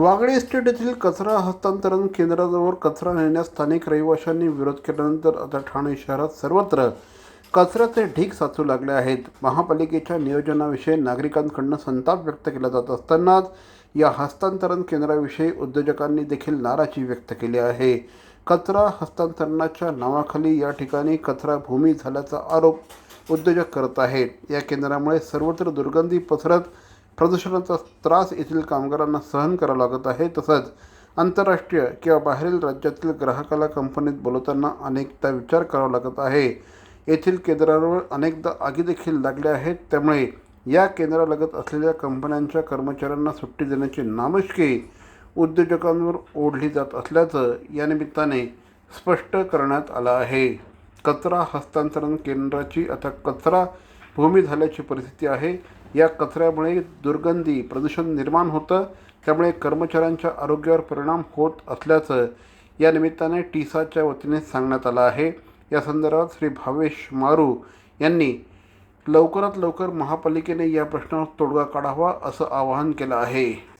Wagle estate येथील कचरा हस्तांतरण केंद्राजवळ कचरा नेण्यास स्थानिक रहिवाशांनी विरोध केल्यानंतर आता ठाणे शहरात सर्वत्र कचऱ्याचे ढीग साचू लागले आहेत. महापालिकेच्या नियोजनाविषयी नागरिकांकडून संताप व्यक्त केला जात असतानाच या हस्तांतरण केंद्राविषयी उद्योजकांनी देखील नाराजी व्यक्त केली आहे. कचरा हस्तांतरणाच्या नावाखाली या ठिकाणी कचरा भूमी झाल्याचा आरोप उद्योजक करत आहेत. या केंद्रामुळे सर्वत्र दुर्गंधी पसरत प्रदूषणाचा त्रास येथील कामगारांना सहन करावा लागत आहे. तसंच आंतरराष्ट्रीय किंवा बाहेरील राज्यातील ग्राहकाला कंपनीत बोलवताना अनेकदा विचार करावा लागत आहे. येथील केंद्रावर अनेकदा आगी देखील लागल्या आहेत. त्यामुळे या केंद्रालगत असलेल्या कंपन्यांच्या कर्मचाऱ्यांना सुट्टी देण्याची नामुष्की उद्योजकांवर ओढली जात असल्याचं या निमित्ताने स्पष्ट करण्यात आलं आहे. कचरा हस्तांतरण केंद्राची आता कचरा भूमी झाल्याची परिस्थिती आहे. या कचऱ्यामुळे दुर्गंधी प्रदूषण निर्माण होतं. त्यामुळे कर्मचाऱ्यांच्या आरोग्यावर परिणाम होत असल्याचं या निमित्ताने टीसाच्या वतीने सांगण्यात आलं आहे. या संदर्भात श्री भावेश मारू यांनी लवकरात लवकर महापालिकेने या प्रश्नावर तोडगा काढावा असं आवाहन केलं आहे.